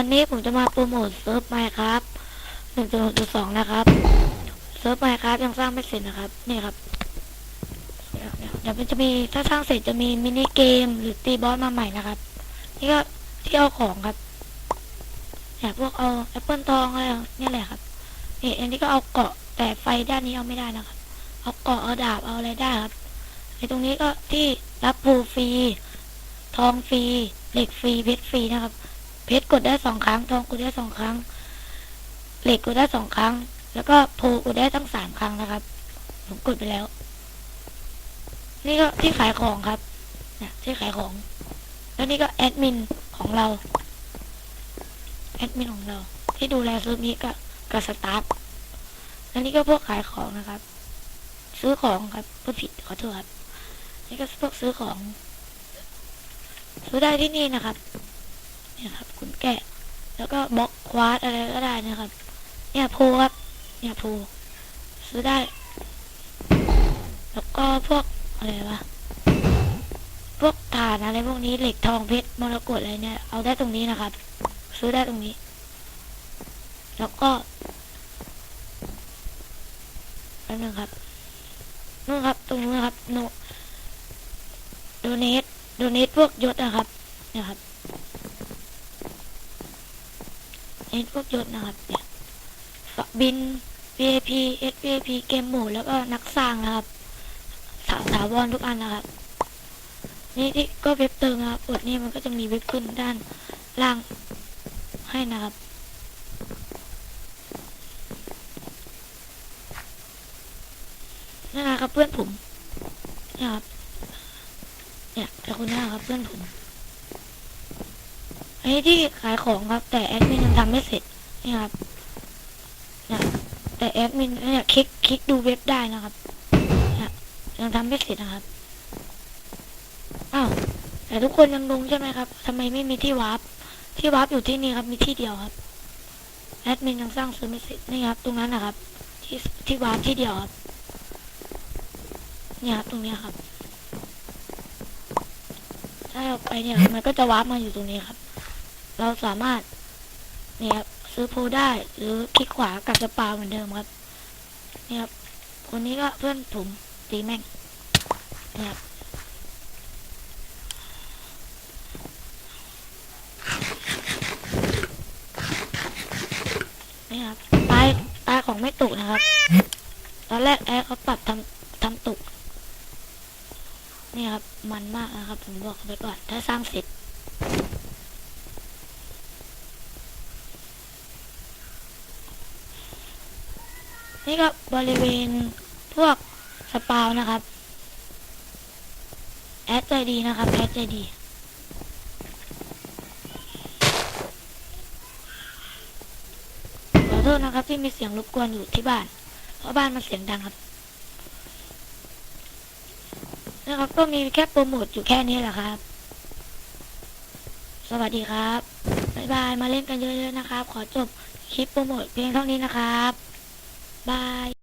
วันนี้ผมจะมาโปรโมทเซิร์ฟไมค์ครับหนึ่งจุดหกจุดสองนะครับ เซิร์ฟไมค์ครับยังสร้างไม่เสร็จนะครับ นี่ครับเดี๋ยวเดี๋ยวเดี๋ยวมันจะมีถ้าสร้างเสร็จจะมีมินิเกมหรือตีบอสมาใหม่นะครับ นี่ก็ที่เอาของครับเนี่ยพวกเอาแอปเปิลทองอะไรนี่แหละครับ นี่อันนี้ก็เอาเกาะแต่ไฟด้านนี้เอาไม่ได้นะครับ เอาเกาะเอาดาบเอาอะไรได้ครับในตรงนี้ก็ที่รับภูฟรีทองฟรีเหล็กฟรีเพชรฟรีนะครับ เพชรกดได้สองครั้ง ทองกดได้สองครั้ง เหล็กกดได้สองครั้ง แล้วก็โพกดได้ตั้งสามครั้งนะครับ ผมกดไปแล้ว นี่ก็ที่ขายของครับเนี่ยที่ขายของ แล้วนี่ก็แอดมินของเรา แอดมินของเรา ที่ดูแลซื้อนี้กับกับสตาฟแล้วนี่ก็พวกขายของนะครับ ซื้อของครับพูดผิดขอโทษครับ นี่ก็พวกซื้อของ ซื้อได้ที่นี่นะครับ เนี่ยครับคุณแกะ แล้วก็บล็อกควาดอะไรก็ได้นะครับ เนี่ยโพครับ เนี่ยโพซื้อได้ แล้วก็พวกอะไรวะพวกถ่านอะไรพวกนี้เหล็กทองเพชรมรกตอะไรเนี่ย เอาได้ตรงนี้นะครับ ซื้อได้ตรงนี้ แล้วก็แป๊บนึงครับนู่นครับ ตรงนู้นครับโนโดเนทโดเนทพวกยศนะครับเนี่ยครับ เนพวกยศนะครับเนี่ยบิน VIP SVP เกมหมู่แล้วก็นักสร้างนะครับถาถาวรทุกอันนะครับ นี่ที่ก็เว็บเติมนะครับกดนี่มันก็จะมีเว็บขึ้นด้านล่างให้นะครับนี่นะครับเพื่อนผมนี่ครับเนี่ยแต่คนนี้ครับเพื่อนผม อันนี้ที่ขายของครับ แต่แอดมินยังทำไม่เสร็จนี่ครับเนี่ยแต่แอดมินเนี่ยคลิกคลิกดูเว็บได้นะครับนี่ยยังทำไม่เสร็จนะครับอ้าวแต่ทุกคนยังงงใช่ไหมครับทำไมไม่มีที่วาร์ปที่วาร์ปอยู่ที่นี่ครับมีที่เดียวครับแอดมินยังสร้างซื้อไม่เสร็จนี่ครับ ตรงนั้นนะครับ ที่ที่วาร์ปที่เดียวครับเนี่ยครับตรงนี้ครับ ถ้าเราไปเนี่ยมันก็จะวาร์ปมาอยู่ตรงนี้ครับ เราสามารถเนี่ยครับซื้อโพได้หรือคลิกขวากับสปาเหมือนเดิมครับเนี่ยครับคนนี้ก็เพื่อนผมตีแม่งเนี่ยครับนี่ครับตายตายของไม่ตกนะครับ ตอนแรกแอร์เขาปรับทำทำตกนี่ครับ มันมากนะครับ ผมบอกไปก่อน ถ้าสร้างเสร็จ นี่ก็บริเวณพวกสปาวนะครับ แอดใจดีนะครับแอดใจดีขอโทษนะครับที่มีเสียงรบกวนอยู่ที่บ้าน เพราะบ้านมันเสียงดังครับ นะครับก็มีแค่โปรโมทอยู่แค่นี้แหละครับ สวัสดีครับ บ๊ายบาย มาเล่นกันเยอะๆนะครับ ขอจบคลิปโปรโมทเพียงเท่านี้นะครับ บาย